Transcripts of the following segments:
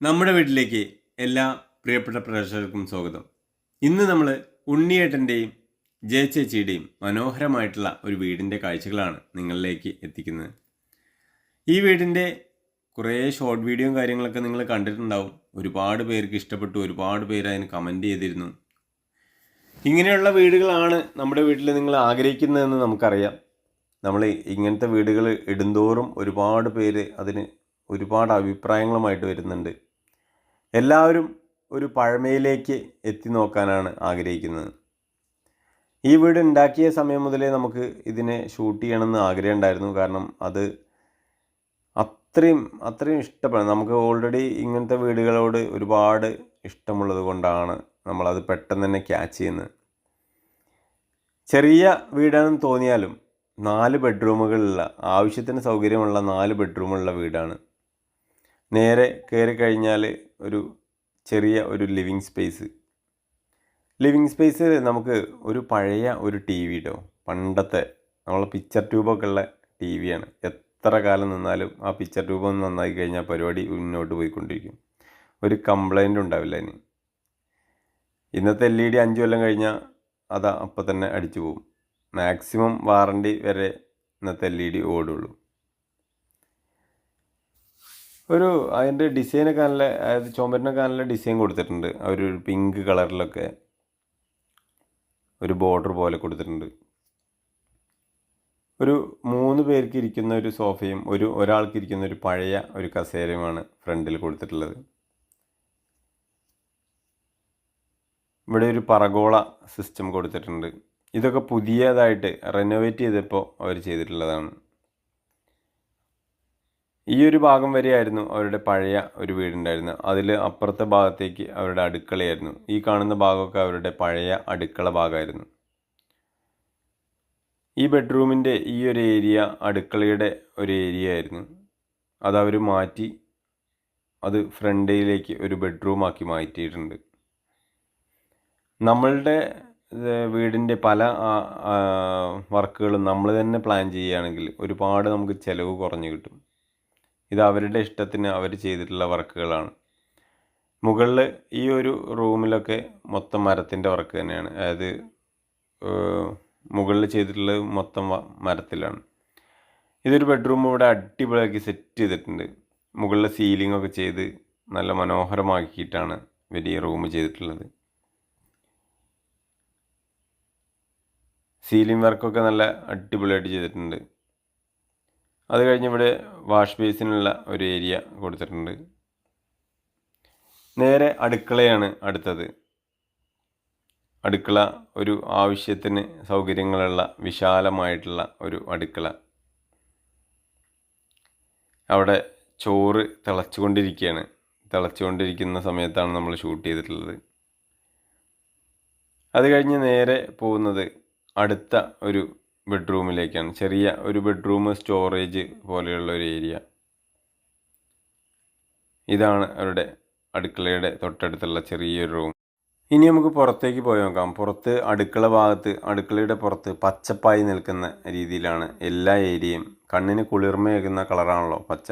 നമ്മുടെ വീട്ടിലേക്ക് എല്ലാ പ്രിയപ്പെട്ട പ്രേക്ഷകർക്കും സ്വാഗതം. ഇന്ന് നമ്മൾ ഉണ്ണിയേട്ടന്റെയും ജയ ചേച്ചിയുടെയും മനോഹരമായിട്ടുള്ള ഒരു വീടിന്റെ കാഴ്ചകളാണ് നിങ്ങളിലേക്ക് എത്തിക്കുന്നത്. ഈ വീടിന്റെ കുറേ ഷോർട്ട് വീഡിയോയും കാര്യങ്ങളൊക്കെ നിങ്ങൾ കണ്ടിട്ടുണ്ടാവും. ഒരുപാട് പേർക്ക് ഇഷ്ടപ്പെട്ടു ഒരുപാട് പേര് അതിന് കമന്റ് ചെയ്തിരുന്നു. ഇങ്ങനെയുള്ള വീടുകളാണ് നമ്മുടെ വീട്ടിൽ നിങ്ങൾ ആഗ്രഹിക്കുന്നതെന്ന് നമുക്കറിയാം. നമ്മൾ ഇങ്ങനത്തെ വീടുകൾ ഇടുന്തോറും ഒരുപാട് പേര് അതിന് ഒരുപാട് അഭിപ്രായങ്ങളുമായിട്ട് വരുന്നുണ്ട്. എല്ലാവരും ഒരു പഴമയിലേക്ക് എത്തി നോക്കാനാണ് ആഗ്രഹിക്കുന്നത്. ഈ വീട് ഉണ്ടാക്കിയ സമയം മുതലേ നമുക്ക് ഇതിനെ ഷൂട്ട് ചെയ്യണമെന്ന് ആഗ്രഹം ഉണ്ടായിരുന്നു. കാരണം അത് അത്രയും അത്രയും ഇഷ്ടപ്പെടും. നമുക്ക് ഓൾറെഡി ഇങ്ങനത്തെ വീടുകളോട് ഒരുപാട് ഇഷ്ടമുള്ളത് കൊണ്ടാണ് നമ്മളത് പെട്ടെന്ന് തന്നെ ക്യാച്ച് ചെയ്യുന്നത്. ചെറിയ വീടാണെന്ന് തോന്നിയാലും നാല് ബെഡ്റൂമുകളുള്ള ആവശ്യത്തിന് സൗകര്യമുള്ള നാല് ബെഡ്റൂമുള്ള വീടാണ്. നേരെ കയറി കഴിഞ്ഞാൽ ഒരു ചെറിയ ഒരു ലിവിങ് സ്പേസ്. ലിവിങ് സ്പേസ് നമുക്ക് ഒരു പഴയ ഒരു ടി വി കേട്ടോ പണ്ടത്തെ നമ്മളെ പിക്ചർ ട്യൂബൊക്കെ ഉള്ള ടി വിയാണ് എത്ര കാലം നിന്നാലും ആ പിക്ചർ ട്യൂബ് ഒന്ന് നന്നാക്കി കഴിഞ്ഞാൽ പരിപാടി മുന്നോട്ട് പോയിക്കൊണ്ടിരിക്കും. ഒരു കംപ്ലൈന്റും ഉണ്ടാവില്ല ഇനി. ഇന്നത്തെ എൽ ഇ ഡി അഞ്ച് കൊല്ലം കഴിഞ്ഞാൽ അത് അപ്പം തന്നെ അടിച്ചു പോകും. മാക്സിമം വാറണ്ടി വരെ ഇന്നത്തെ എൽ ഇ ഡി ഓടുള്ളൂ. ഒരു അതിന്റെ ഡിസൈനൊക്കെ നല്ല അതായത് ചുമരിനൊക്കെ നല്ല ഡിസൈൻ കൊടുത്തിട്ടുണ്ട്. ഒരു പിങ്ക് കളറിലൊക്കെ ഒരു ബോർഡർ പോലെ കൊടുത്തിട്ടുണ്ട്. ഒരു മൂന്ന് പേർക്ക് ഇരിക്കുന്ന ഒരു സോഫയും ഒരു ഒരാൾക്ക് ഇരിക്കുന്ന ഒരു പഴയ ഒരു കസേരയുമാണ് ഫ്രണ്ടിൽ കൊടുത്തിട്ടുള്ളത്. ഇവിടെ ഒരു പറഗോള സിസ്റ്റം കൊടുത്തിട്ടുണ്ട്. ഇതൊക്കെ പുതിയതായിട്ട് റെനോവേറ്റ് ചെയ്തപ്പോൾ അവർ ചെയ്തിട്ടുള്ളതാണ്. ഈ ഒരു ഭാഗം വരെയായിരുന്നു അവരുടെ പഴയ ഒരു വീടുണ്ടായിരുന്നത്. അതിൽ അപ്പുറത്തെ ഭാഗത്തേക്ക് അവരുടെ അടുക്കളയായിരുന്നു. ഈ കാണുന്ന ഭാഗമൊക്കെ അവരുടെ പഴയ അടുക്കള ഭാഗമായിരുന്നു. ഈ ബെഡ്റൂമിന്റെ ഈ ഒരു ഏരിയ അടുക്കളയുടെ ഒരു ഏരിയ ആയിരുന്നു. അതവർ മാറ്റി അത് ഫ്രണ്ടിലേക്ക് ഒരു ബെഡ്റൂമാക്കി മാറ്റിയിട്ടുണ്ട്. നമ്മളുടെ വീടിന്റെ പല വർക്കുകളും നമ്മൾ തന്നെ പ്ലാൻ ചെയ്യുകയാണെങ്കിൽ ഒരുപാട് നമുക്ക് ചിലവ് കുറഞ്ഞു കിട്ടും. ഇത് അവരുടെ ഇഷ്ടത്തിന് അവർ ചെയ്തിട്ടുള്ള വർക്കുകളാണ്. മുകളിൽ ഈ ഒരു റൂമിലൊക്കെ മൊത്തം മരത്തിന്റെ വർക്ക് തന്നെയാണ്. അതായത് മുകളിൽ ചെയ്തിട്ടുള്ളത് മൊത്തം മരത്തിലാണ്. ഇതൊരു ബെഡ്റൂം ഇവിടെ അടിപൊളിയാക്കി സെറ്റ് ചെയ്തിട്ടുണ്ട്. മുകളിൽ സീലിംഗ് ഒക്കെ ചെയ്ത് നല്ല മനോഹരമാക്കിയിട്ടാണ് വലിയ റൂം ചെയ്തിട്ടുള്ളത്. സീലിംഗ് വർക്കൊക്കെ നല്ല അടിപൊളിയായിട്ട് ചെയ്തിട്ടുണ്ട്. അത് കഴിഞ്ഞ് ഇവിടെ വാഷ് ബേസിനുള്ള ഒരു ഏരിയ കൊടുത്തിട്ടുണ്ട്. നേരെ അടുക്കളയാണ് അടുത്തത്. അടുക്കള ഒരു ആവശ്യത്തിന് സൗകര്യങ്ങളുള്ള വിശാലമായിട്ടുള്ള ഒരു അടുക്കള. അവിടെ ചോറ് തിളച്ചുകൊണ്ടിരിക്കുകയാണ്. തിളച്ചുകൊണ്ടിരിക്കുന്ന സമയത്താണ് നമ്മൾ ഷൂട്ട് ചെയ്തിട്ടുള്ളത്. അത് കഴിഞ്ഞ് നേരെ പോകുന്നത് അടുത്ത ഒരു ബെഡ്റൂമിലേക്കാണ് ചെറിയ ഒരു ബെഡ്റൂം സ്റ്റോറേജ് പോലെയുള്ള ഒരു ഏരിയ ഇതാണ് അവരുടെ അടുക്കളയുടെ തൊട്ടടുത്തുള്ള ചെറിയൊരു റൂം ഇനി നമുക്ക് പുറത്തേക്ക് പോയി നോക്കാം. പുറത്ത് അടുക്കള ഭാഗത്ത് അടുക്കളയുടെ പുറത്ത് പച്ചപ്പായി നിൽക്കുന്ന രീതിയിലാണ് എല്ലാ ഏരിയയും കണ്ണിന് കുളിർമയേകുന്ന കളറാണല്ലോ പച്ച.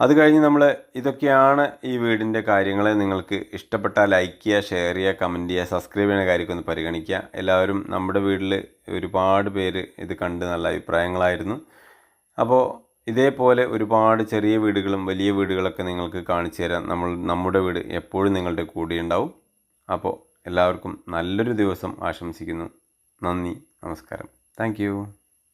അത് കഴിഞ്ഞ് നമ്മൾ ഇതൊക്കെയാണ് ഈ വീടിന്റെ കാര്യങ്ങൾ നിങ്ങൾക്ക് ഇഷ്ടപ്പെട്ടാൽ ലൈക്ക് ചെയ്യുക ഷെയർ ചെയ്യുക കമന്റ് ചെയ്യുക സബ്സ്ക്രൈബ് ചെയ്യുന്ന കാര്യമൊക്കെ ഒന്ന് പരിഗണിക്കുക. എല്ലാവരും നമ്മുടെ വീട്ടിൽ ഒരുപാട് പേര് ഇത് കണ്ട് നല്ല അഭിപ്രായങ്ങളായിരുന്നു. അപ്പോൾ ഇതേപോലെ ഒരുപാട് ചെറിയ വീടുകളും വലിയ വീടുകളൊക്കെ നിങ്ങൾക്ക് കാണിച്ചു തരാൻ നമ്മൾ നമ്മുടെ വീട് എപ്പോഴും നിങ്ങളുടെ കൂടെ ഉണ്ടാവും. അപ്പോൾ എല്ലാവർക്കും നല്ലൊരു ദിവസം ആശംസിക്കുന്നു. നന്ദി നമസ്കാരം. താങ്ക്